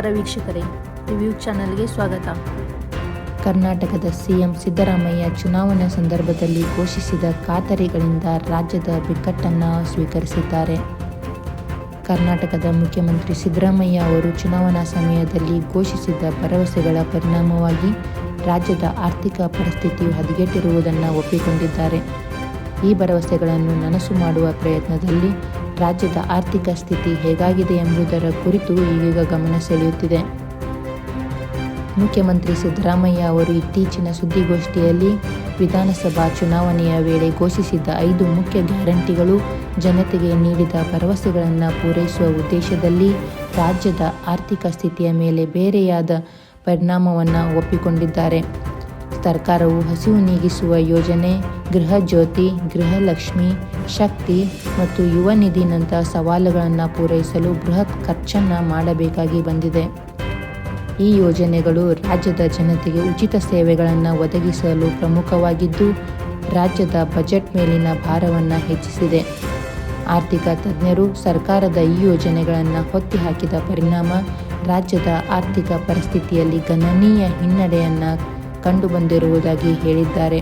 ವೀಕ್ಷಕರೇ, ರಿವ್ಯೂ ಚಾನೆಲ್ಗೆ ಸ್ವಾಗತ. ಕರ್ನಾಟಕದ ಸಿಎಂ ಸಿದ್ದರಾಮಯ್ಯ ಚುನಾವಣಾ ಸಂದರ್ಭದಲ್ಲಿ ಘೋಷಿಸಿದ ಖಾತರಿಗಳಿಂದ ರಾಜ್ಯದ ಬಿಕ್ಕಟ್ಟನ್ನು ಸ್ವೀಕರಿಸಿದ್ದಾರೆ. ಕರ್ನಾಟಕದ ಮುಖ್ಯಮಂತ್ರಿ ಸಿದ್ದರಾಮಯ್ಯ ಅವರು ಚುನಾವಣಾ ಸಮಯದಲ್ಲಿ ಘೋಷಿಸಿದ ಭರವಸೆಗಳ ಪರಿಣಾಮವಾಗಿ ರಾಜ್ಯದ ಆರ್ಥಿಕ ಪರಿಸ್ಥಿತಿಯು ಹದಗೆಟ್ಟಿರುವುದನ್ನು ಒಪ್ಪಿಕೊಂಡಿದ್ದಾರೆ. ಈ ಭರವಸೆಗಳನ್ನು ನನಸು ಮಾಡುವ ಪ್ರಯತ್ನದಲ್ಲಿ ರಾಜ್ಯದ ಆರ್ಥಿಕ ಸ್ಥಿತಿ ಹೇಗಾಗಿದೆ ಎಂಬುದರ ಕುರಿತು ಈಗೀಗ ಗಮನ ಸೆಳೆಯುತ್ತಿದೆ. ಮುಖ್ಯಮಂತ್ರಿ ಸಿದ್ದರಾಮಯ್ಯ ಅವರು ಇತ್ತೀಚಿನ ಸುದ್ದಿಗೋಷ್ಠಿಯಲ್ಲಿ ವಿಧಾನಸಭಾ ಚುನಾವಣೆಯ ವೇಳೆ ಘೋಷಿಸಿದ್ದ ಐದು ಮುಖ್ಯ ಗ್ಯಾರಂಟಿಗಳು ಜನತೆಗೆ ನೀಡಿದ ಭರವಸೆಗಳನ್ನು ಪೂರೈಸುವ ಉದ್ದೇಶದಲ್ಲಿ ರಾಜ್ಯದ ಆರ್ಥಿಕ ಸ್ಥಿತಿಯ ಮೇಲೆ ಬೇರೆಯಾದ ಪರಿಣಾಮವನ್ನು ಒಪ್ಪಿಕೊಂಡಿದ್ದಾರೆ. ಸರ್ಕಾರವು ಹಸಿವು ನೀಗಿಸುವ ಯೋಜನೆ, ಗೃಹ ಜ್ಯೋತಿ ಗೃಹಲಕ್ಷ್ಮಿ ಶಕ್ತಿ ಮತ್ತು ಯುವ ನಿಧಿನಂತಹ ಸವಾಲುಗಳನ್ನು ಪೂರೈಸಲು ಬೃಹತ್ ಖರ್ಚನ್ನು ಮಾಡಬೇಕಾಗಿ ಬಂದಿದೆ. ಈ ಯೋಜನೆಗಳು ರಾಜ್ಯದ ಜನತೆಗೆ ಉಚಿತ ಸೇವೆಗಳನ್ನು ಒದಗಿಸಲು ಪ್ರಮುಖವಾಗಿದ್ದು, ರಾಜ್ಯದ ಬಜೆಟ್ ಮೇಲಿನ ಭಾರವನ್ನು ಹೆಚ್ಚಿಸಿದೆ. ಆರ್ಥಿಕ ತಜ್ಞರು ಸರ್ಕಾರದ ಈ ಯೋಜನೆಗಳನ್ನು ಹೊತ್ತಿ ಹಾಕಿದ ಪರಿಣಾಮ ರಾಜ್ಯದ ಆರ್ಥಿಕ ಪರಿಸ್ಥಿತಿಯಲ್ಲಿ ಗಣನೀಯ ಹಿನ್ನಡೆಯನ್ನು ಕಂಡುಬಂದಿರುವುದಾಗಿ ಹೇಳಿದ್ದಾರೆ.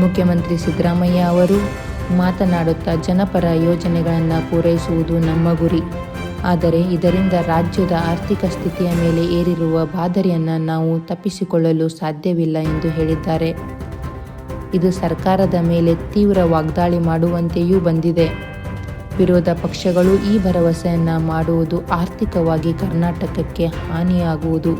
ಮುಖ್ಯಮಂತ್ರಿ ಸಿದ್ದರಾಮಯ್ಯ ಅವರು ಮಾತನಾಡುತ್ತಾ ಜನಪರ ಯೋಜನೆಗಳನ್ನು ಪೂರೈಸುವುದು ನಮ್ಮ ಗುರಿ. ಆದರೆ ಇದರಿಂದ ರಾಜ್ಯದ ಆರ್ಥಿಕ ಸ್ಥಿತಿಯ ಮೇಲೆ ಏರಿರುವ ಬಾದರಿಯನ್ನು ನಾವು ತಪ್ಪಿಸಿಕೊಳ್ಳಲು ಸಾಧ್ಯವಿಲ್ಲ ಎಂದು ಹೇಳಿದ್ದಾರೆ. ಇದು ಸರ್ಕಾರದ ಮೇಲೆ ತೀವ್ರ ವಾಗ್ದಾಳಿ ಮಾಡುವಂತೆಯೂ ಬಂದಿದೆ. ವಿರೋಧ ಪಕ್ಷಗಳು ಈ ಭರವಸೆಯನ್ನು ಮಾಡುವುದು ಆರ್ಥಿಕವಾಗಿ ಕರ್ನಾಟಕಕ್ಕೆ ಹಾನಿಯಾಗುವುದು.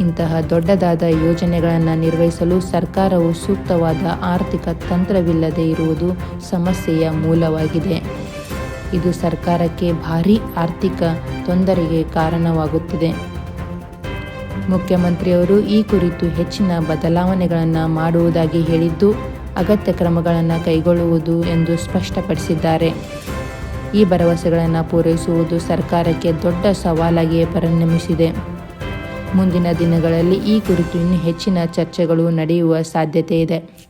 ಇಂತಹ ದೊಡ್ಡದಾದ ಯೋಜನೆಗಳನ್ನು ನಿರ್ವಹಿಸಲು ಸರ್ಕಾರವು ಸೂಕ್ತವಾದ ಆರ್ಥಿಕ ತಂತ್ರವಿಲ್ಲದೆ ಇರುವುದು ಸಮಸ್ಯೆಯ ಮೂಲವಾಗಿದೆ. ಇದು ಸರ್ಕಾರಕ್ಕೆ ಭಾರೀ ಆರ್ಥಿಕ ತೊಂದರೆಗೆ ಕಾರಣವಾಗುತ್ತಿದೆ. ಮುಖ್ಯಮಂತ್ರಿಯವರು ಈ ಕುರಿತು ಹೆಚ್ಚಿನ ಬದಲಾವಣೆಗಳನ್ನು ಮಾಡುವುದಾಗಿ ಹೇಳಿದ್ದು, ಅಗತ್ಯ ಕ್ರಮಗಳನ್ನು ಕೈಗೊಳ್ಳುವುದು ಎಂದು ಸ್ಪಷ್ಟಪಡಿಸಿದ್ದಾರೆ. ಈ ಭರವಸೆಗಳನ್ನು ಪೂರೈಸುವುದು ಸರ್ಕಾರಕ್ಕೆ ದೊಡ್ಡ ಸವಾಲಾಗಿಯೇ ಪರಿಣಮಿಸಿದೆ. ಮುಂದಿನ ದಿನಗಳಲ್ಲಿ ಈ ಕುರಿತು ಇನ್ನೂ ಹೆಚ್ಚಿನ ಚರ್ಚೆಗಳು ನಡೆಯುವ ಸಾಧ್ಯತೆ ಇದೆ.